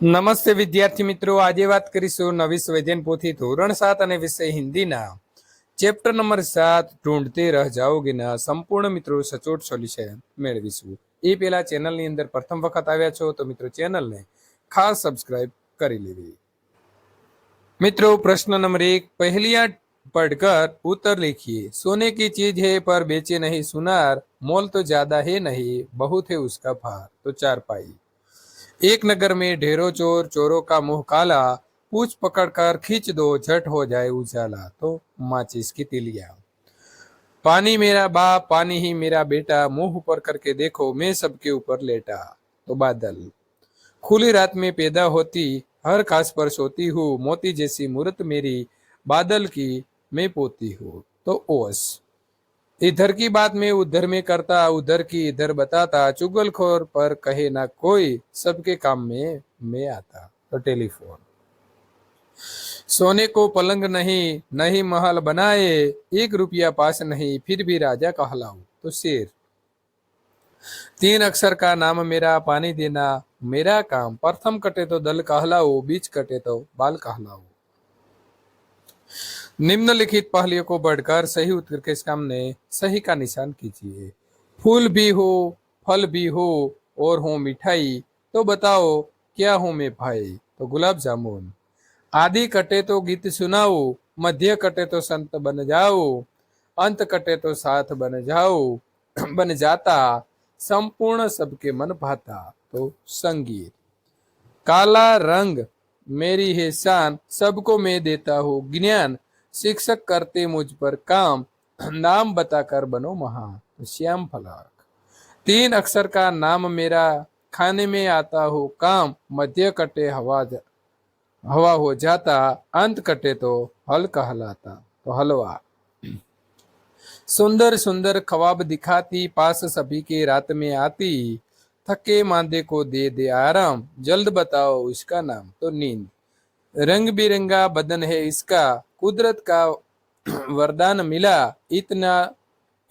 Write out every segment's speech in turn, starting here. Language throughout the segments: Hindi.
નમસ્તે વિદ્યાર્થી મિત્રો આજે વાત કરીશું નવી સંવેદન પોથી ધોરણ સાત અને વિષય હિન્દીના ચેપ્ટર નંબર સાત ઢૂંઢતે રહ જાઓગે ના સંપૂર્ણ મિત્રો સચોટ સોલ્યુશન મેળવીશું એ પહેલા ચેનલની અંદર પ્રથમ વખત આવ્યા છો તો મિત્રો ચેનલને ખાસ સબસ્ક્રાઇબ કરી લેવી મિત્રો પ્રશ્ન નંબર એક પહેલિયા पढ़कर उत्तर लिखिए सोने की चीज है पर बेचे नहीं सुनार मोल तो ज्यादा है नहीं बहुत है उसका भार तो चार पाई एक नगर में ढेरों चोर चोरों का मुँह काला, पूछ पकड़कर खींच दो, झट हो जाए उजाला। तो माचिस की तिलिया। पानी मेरा बाप, पानी ही मेरा बेटा, मुँह ऊपर करके देखो, मैं सबके ऊपर लेटा। तो बादल। खुली रात में पैदा होती, हर खास पर सोती हूँ, मोती जैसी मूर्त मेरी, बादल की मैं पोती हूँ। तो ओस। इधर की बात में, उधर में करता, उधर की इधर बताता। चुगलखोर पर कहे ना कोई, सबके काम में, मैं आता। तो टेलीफोन। सोने को पलंग नहीं नहीं महल बनाए, एक रुपया पास नहीं, फिर भी राजा कहलाऊ तो शेर। तीन अक्षर का नाम मेरा, पानी देना मेरा काम। प्रथम कटे तो दल कहलाओ बीच कटे तो बाल कहलाओ निम्नलिखित पहलियों को बढ़कर सही उत्तर के सामने सही का निशान कीजिए। फूल भी हो, फल भी हो, और हो मिठाई तो बताओ क्या हो मैं भाई? तो गुलाब जामुन। आदि कटे तो गीत सुनाओ, मध्य कटे तो संत बन जाओ, अंत कटे तो साथ बन जाओ, बन जाता, संपूर्ण सबके मन भाता। तो संगीत। काला रंग, मेरी है शान, सबको मैं देता हूँ ज्ञान शिक्षक करते मुझ पर काम, नाम बताकर बनो महान तो श्याम फलाक तीन अक्षर का नाम मेरा खाने में आता हो, काम मध्य कटे हवा हवा हो जाता, अंत कटे तो हल कहलाता तो हलवा। सुंदर सुंदर ख्वाब दिखाती, पास सभी के रात में आती, थके मांदे को दे दे आराम, जल्द बताओ इसका नाम तो नींद। रंग बिरंगा बदन है इसका कुदरत का वरदान मिला इतना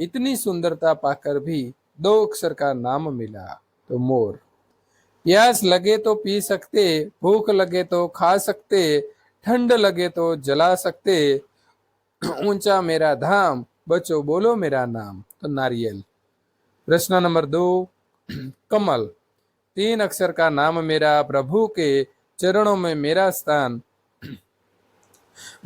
इतनी सुंदरता पाकर भी दो अक्षर का नाम मिला तो मोर प्यास लगे तो पी सकते भूख लगे तो खा सकते ठंड लगे तो जला सकते ऊँचा मेरा धाम बच्चों बोलो मेरा नाम तो नारियल प्रश्न नंबर दो कमल तीन अक्षर का नाम मेरा प्रभु के चरणों में मेरा स्थान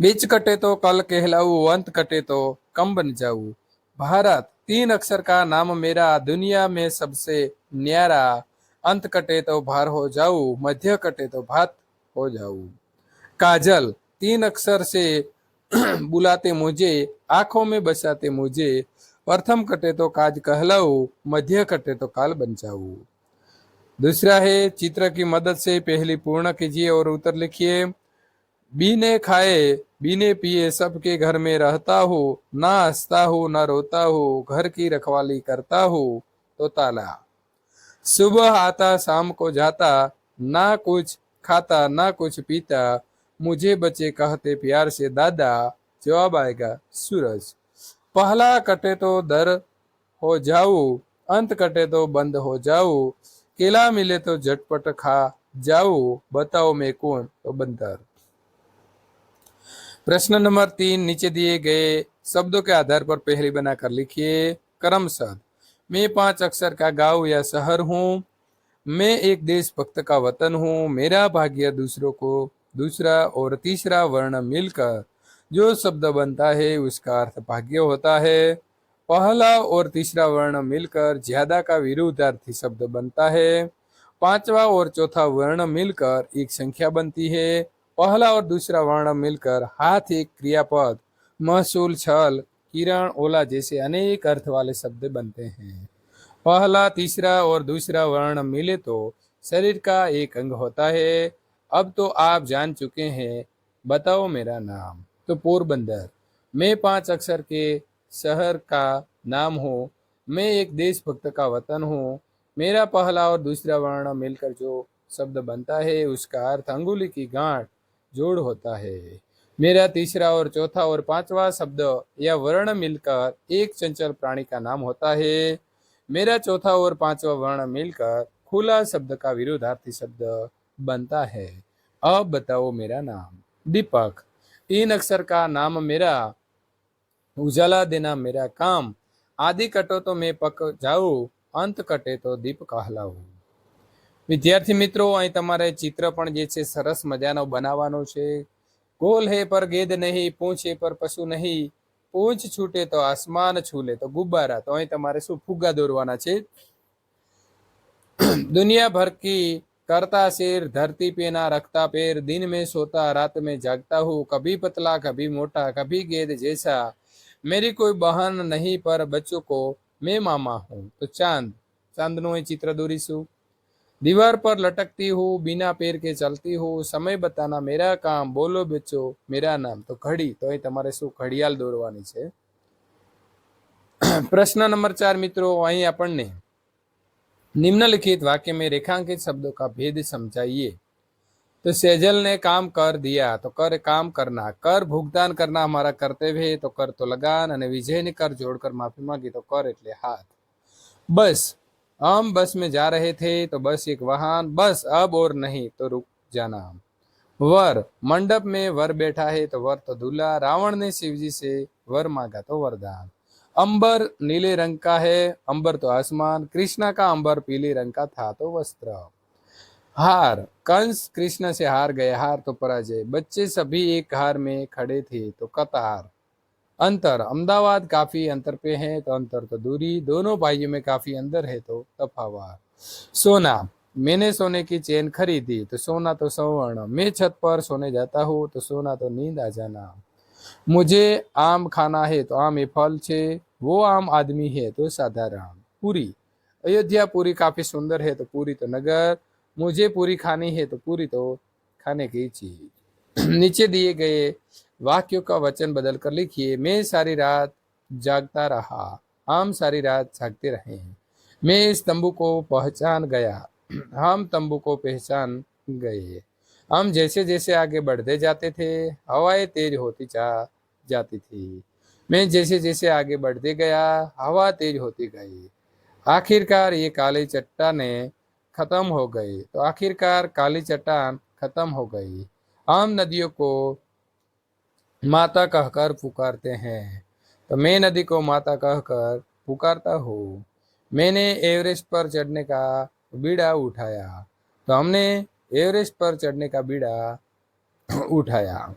बीच कटे तो कल कहलाऊ, अंत कटे तो कम बन जाऊ। भारत, तीन अक्षर का नाम मेरा, दुनिया में सबसे न्यारा। अंत कटे तो भार हो जाऊ, मध्य कटे तो भात हो जाऊ। काजल, तीन अक्षर से बुलाते मुझे, आँखों में बसाते मुझे। प्रथम कटे तो काज कहलाऊ, मध्य कटे तो काल बन जाऊ। दूसरा है, चित्र की मदद से पहली पूर्ण कीजिए और उत्तर लिखिए। बीने खाए, बीने पिए, सबके घर में रहता हो, ना हंसता हो, ना रोता हो, घर की रखवाली करता हो तो ताला। सुबह आता, शाम को जाता, ना कुछ खाता, ना कुछ पीता, मुझे बच्चे कहते, प्यार से दादा, जवाब आएगा, सूरज। पहला कटे तो दर हो जाओ, अंत कटे तो बंद हो जाओ, केला मिले तो झटपट खा जाओ, बताओ मैं कौन? तो बंदर। प्रश्न नंबर तीन, नीचे दिए गए शब्दों के आधार पर पहली बनाकर लिखिए। कर्म शब्द। मैं पाँच अक्षर का गाँव या शहर हूँ। मैं एक देशभक्त का वतन हूँ। मेरा भाग्य दूसरों को दूसरा और तीसरा वर्ण मिलकर जो शब्द बनता है, उसका अर्थ भाग्य होता है। पहला और तीसरा वर्ण मिलकर ज़्यादा का विरुद्धार्थी शब्द बनता है। पांचवा और चौथा वर्ण मिलकर एक संख्या बनती है। पहला और दूसरा वर्ण मिलकर हाथ एक क्रियापद, महसूल छल, किरण, ओला जैसे अनेक अर्थ वाले शब्द बनते हैं। पहला, तीसरा और दूसरा वर्ण मिले तो शरीर का एक अंग होता है। अब तो आप जान चुके हैं, बताओ मेरा नाम। तो पोरबंदर, मैं पाँच अक्षर के शहर का नाम हूँ। मैं एक देशभक्त का वतन हूँ। मेरा पहला और दूसरा वर्ण मिलकर जो शब्द बनता है, उसका अर्थ अंगुली की गांठ जोड़ होता है। मेरा तीसरा और चौथा और पांचवा शब्द या वर्ण मिलकर एक चंचल प्राणी का नाम होता है। मेरा चौथा और पांचवा वर्ण मिलकर खुला शब्द का विरोधार्थी शब्द बनता है। अब बताओ मेरा नाम। दीपक। तीन अक्षर का नाम मेरा, उजाला देना मेरा काम। आदि कटो तो मैं पक जाऊँ, अंत कटे तो दीप कहलाऊं। વિદ્યાર્થી મિત્રો અહીં તમારે ચિત્ર પણ જે છે સરસ મજાનો બનાવવાનો છે ગોલ હે પર ગેદ નહીં પૂંછ હે પર પશુ નહીં પૂંછ છૂટે તો આસમાન છૂલે તો ગુબ્બારા તો અહીં તમારે શું ફુગ્ગા દોરવાના છે दुनिया भर की करता सिर धरती पे ना रखता पैर दिन में सोता रात में जागता हूँ कभी पतला कभी मोटा कभी गेद जैसा मेरी कोई बहन नहीं पर बच्चों को मैं मामा हूँ तो चांद ચાંદનું અહીં ચિત્ર દોરીશું दीवार पर लटकती हूँ बिना पैर के चलती हूँ समय बताना मेरा काम बोलो बच्चो मेरा नाम तो घड़ी તો અહીં તમારે શું ઘડિયાળ દોરવાની છે પ્રશ્ન નંબર ચાર મિત્રો અહીં આપણને निम्नलिखित वाक्य में रेखांकित शब्दों का भेद समझाइए तो सेजल ने काम कर दिया तो कर काम करना कर भुगतान करना हमारा कर्तव्य है तो कर तो लगान અને વિજયને કર જોડકર માફી માંગી તો કર એટલે હાથ बस हम बस में जा रहे थे तो बस एक वाहन, बस अब और नहीं तो रुक जाना वर, मंडप में वर बैठा है तो वर तो दूल्हा, रावण ने शिवजी से वर मांगा तो वरदान अंबर नीले रंग का है, अंबर तो आसमान, कृष्णा का अंबर पीले रंग का था तो वस्त्र। हार, कंस कृष्ण से हार गए, हार तो पराजय। बच्चे सभी एक हार में खड़े थे तो कतार। अंतर, अहमदाबाद काफ़ी अंतर पे है तो अंतर तो दूरी, दोनों भाइयों में काफ़ी अंदर है तो तफावत। सोना, मैंने सोने की चेन खरीदी तो सोना तो स्वर्ण, मैं छत पर सोने जाता हूँ तो सोना तो नींद आ जाना। मुझे आम खाना है तो आम ये फल छे, वो आम आदमी है तो साधारण। पूरी, अयोध्या पूरी काफ़ी सुंदर है तो पूरी तो नगर, मुझे पूरी खानी है तो पूरी तो खाने की चीज़। नीचे दिए गए वाक्यों का वचन बदल कर लिखिए, मैं सारी रात जागता रहा, हम सारी रात जागते रहे मैं इस तंबू को पहचान गया, हम तंबू को पहचान गए। हम जैसे जैसे आगे बढ़ते जाते थे, हवाएँ तेज होती जा, जाती थी। मैं जैसे जैसे आगे बढ़ते गया, हवा तेज होती गई। आखिरकार ये काली चट्टाने खत्म हो गई तो आखिरकार काली चट्टान खत्म हो गई। हम नदियों को माता कहकर पुकारते हैं। तो मैं नदी को माता कहकर पुकारता हूँ। मैंने एवरेस्ट पर चढ़ने का बीड़ा उठाया। तो हमने एवरेस्ट पर चढ़ने का बीड़ा उठाया।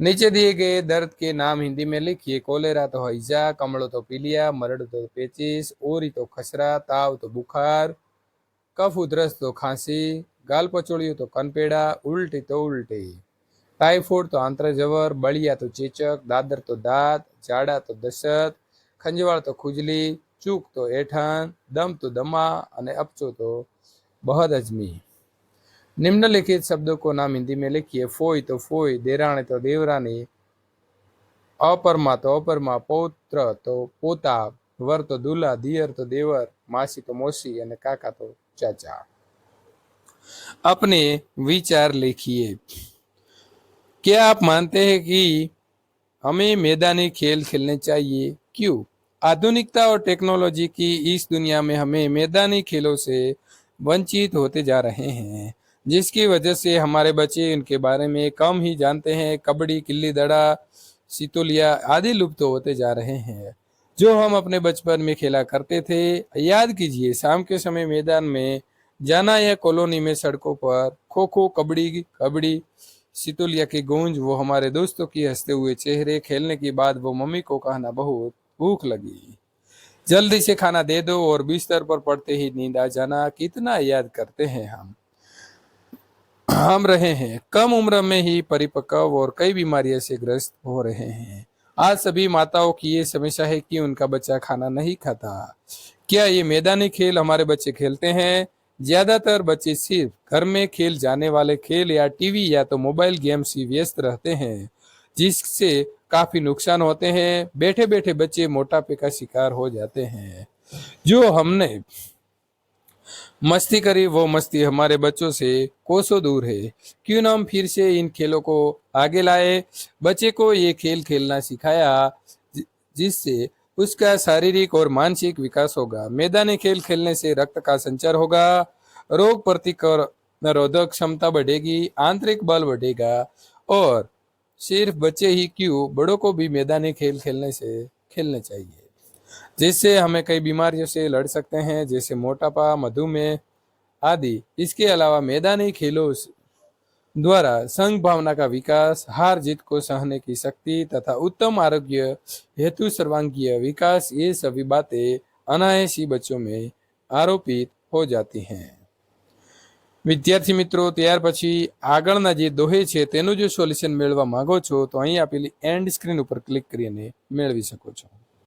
नीचे दिए गए दर्द के नाम हिंदी में लिखिए, कोलेरा तो हैजा कमड़ो तो पीलिया, मरड़ तो पेचिस, ओरी तो खसरा, ताव तो बुखार, कफ उधरस तो खांसी, गाल पचोड़ियो तो कनपेड़ा, उल्टी तो उल्टी। टाइफॉइड तो आंत्रजवर बळिया तो चेचक दादर तो दांत जाड़ा तो दशत खंजवाळ तो खुजली ચૂક તો એઠાણ દમ તો દમા અને અપચો તો બહદજમી निम्नलिखित शब्दों को नाम हिंदी में लिखिए फोई तो फोई देराणी तो देवरानी अपरमा तो अपरमा पौत्र तो पोता वर तो दूल्हा दियर तो देवर मासी तो मौसी અને કાકા તો ચાચા अपने विचार लिखिए क्या आप मानते हैं कि हमें मैदानी खेल खेलने चाहिए? क्यों? आधुनिकता और टेक्नोलॉजी की इस दुनिया में हमें मैदानी खेलों से वंचित होते जा रहे हैं, जिसकी वजह से हमारे बच्चे इनके बारे में कम ही जानते हैं। कबड्डी किल्ली दड़ा, सितोलिया आदि लुप्त तो होते जा रहे हैं। जो हम अपने बचपन में खेला करते थे, याद कीजिए, शाम के समय मैदान में जाना या कॉलोनी में सड़कों पर खो खो कबड्डी कबड्डी सितोलिया की गूंज वो हमारे दोस्तों की हँसते हुए चेहरे खेलने के बाद वो मम्मी को कहना, बहुत भूख लगी। जल्दी से खाना दे दो और बिस्तर पर पड़ते ही नींद आ जाना। कितना याद करते हैं हम। हम रहे हैं। कम उम्र में ही परिपक्व और कई बीमारियों से ग्रस्त हो रहे हैं। आज सभी माताओं की ये समस्या है कि उनका बच्चा खाना नहीं खाता। क्या ये मैदानी खेल हमारे बच्चे खेलते हैं? ज़्यादातर बच्चे सिर्फ़ घर में खेल जाने वाले खेल या टीवी या तो मोबाइल गेम से व्यस्त रहते हैं, जिससे काफ़ी नुकसान होते हैं। बैठे बैठे बच्चे मोटापे का शिकार हो जाते हैं। जो हमने मस्ती करी, वो मस्ती हमारे बच्चों से कोसों दूर है। क्यों ना हम फिर से इन खेलों को आगे लाए? बच्चे को ये खेल खेलना सिखाया जिससे उसका शारीरिक और मानसिक विकास होगा। मैदानी खेल खेलने से रक्त का संचार होगा। रोग प्रतिकार रोधक क्षमता बढ़ेगी, आंतरिक बल बढ़ेगा और सिर्फ़ बच्चे ही क्यों? बड़ों को भी मैदानी खेल खेलने से खेलने चाहिए। जिससे हमें कई बीमारियों से लड़ सकते हैं, जैसे मोटापा, मधुमेह आदि। इसके अलावा मैदानी खेलों से- द्वारा संघ भावना का विकास हार जीत को सहने की शक्ति तथा उत्तम आरोग्य हेतु सर्वांगीय विकास ये सभी बातें अनायासी बच्चों में आरोपित हो जाती हैं વિદ્યાર્થી મિત્રો ત્યાર પછી આગળના જે દોહે છે તેનું જો સોલ્યુશન મેળવવા માંગો છો તો અહીં આપેલી એન્ડ સ્ક્રીન ઉપર ક્લિક કરીને મેળવી શકો છો